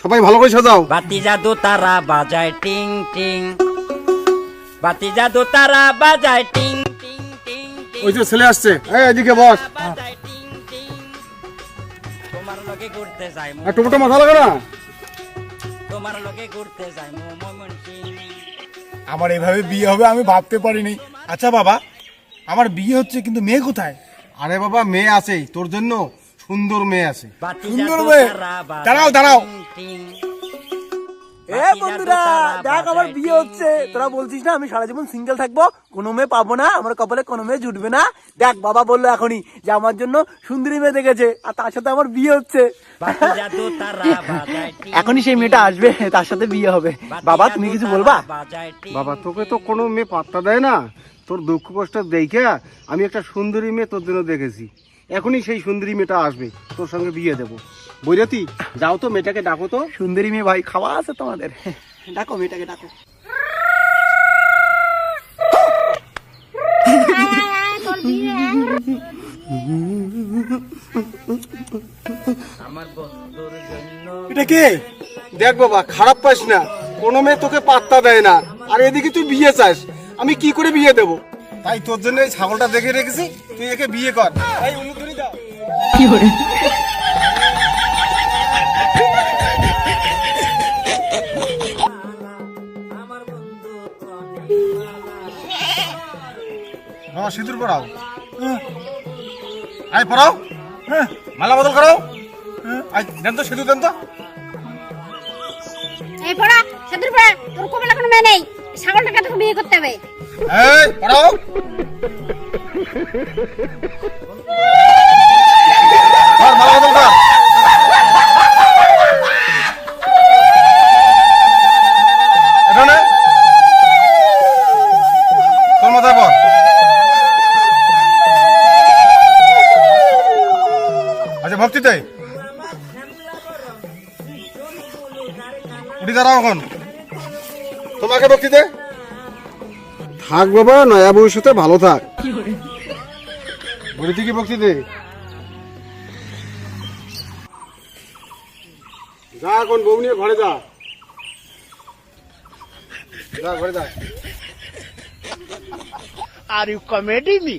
সবাই ভালো করে সাজাও। বাতি জাদু তারা বাজায় টিং টিং। বাতি জাদু তারা বাজায় টিং টিং টিং টিং। ওই যে ছেলে আসছে। এই এদিকে বস। বাজায় টিং টিং। তোমার লগে ঘুরতে যাই মো আর টুকুটো মাথা লাগে না? তোমার লগে ঘুরতে যাই মো মমন সিং আমার এভাবে বিয়ে হবে আমি ভাবতে পারিনি। আচ্ছা বাবা আমার বিয়ে হচ্ছে কিন্তু মেয়ে কোথায়? আরে বাবা মেয়ে আছে তোর জন্য সুন্দর মেয়ে আছে। সুন্দর মেয়ে। দাঁড়াও, দাঁড়াও। এ বন্ধুরা দেখ আমার বিয়ে হচ্ছে। তোরা বলছিস না আমি সারা জীবন সিঙ্গেল থাকব কোনো মেয়ে পাবো না আমার কপালে কোনো মেয়ে জুটবে না। দেখ বাবা বলল এখনই যে আমার জন্য সুন্দরী মেয়ে দেখেছে আর তার সাথে আমার বিয়ে হচ্ছে। এখনই সেই মেয়েটা আসবে তার সাথে বিয়ে হবে। বাবা তুমি কিছু বলবা? বাবা তোকে তো কোনো মেয়ে পাত্তা দেয় না। তোর দুঃখ কষ্ট দেখে আমি একটা সুন্দরী মেয়ে তোর জন্য দেখেছি। এখনই সেই সুন্দরী মেয়েটা আসবে। তোর সঙ্গে বিয়ে দেবো। বৈরাতি যাও তো মেয়েটাকে ডাকো তো। সুন্দরী মেয়ে ভাই খাওয়া আছে তোমাদের? ডাকো মেয়েটাকে ডাকো। আমার বন্ধুর জন্য এটা কে? দেখ বাবা খারাপ পাস না। কোনো মেয়ে তোকে পাত্তা দেয় না। আর এদিকে তুই বিয়ে চাস। আমি কি করে বিয়ে দেব? তাই তোর জন্য এই ছাগলটা দেখে রেখেছি। তুই একে বিয়ে কর। এই উলুধুরি দাও। বাবা সিঁদুর পড়াও আয় পড়াও মালা বদল করো আয় দেন তো সিঁদুর দেন তো। এই পড়া সেতুর পড়া। তোর কমলা কোনো মেয়ে নেই। ছাগলটাকে তোকে বিয়ে করতে হবে। এই পড়াও। কর, মালা বদল কর। এখানে তোর মাথায় আচ্ছা ভক্তিতে উঠি দাঁড়াও এখন। তোমাকে ভক্তিতে থাক বাবা, নয়া ভবিষ্যতে ভালো থাক। বলি তুই কি বক্তি দে যা এখন বউ নিয়ে ঘরে যা। যা, ঘরে যা। Are you comedy me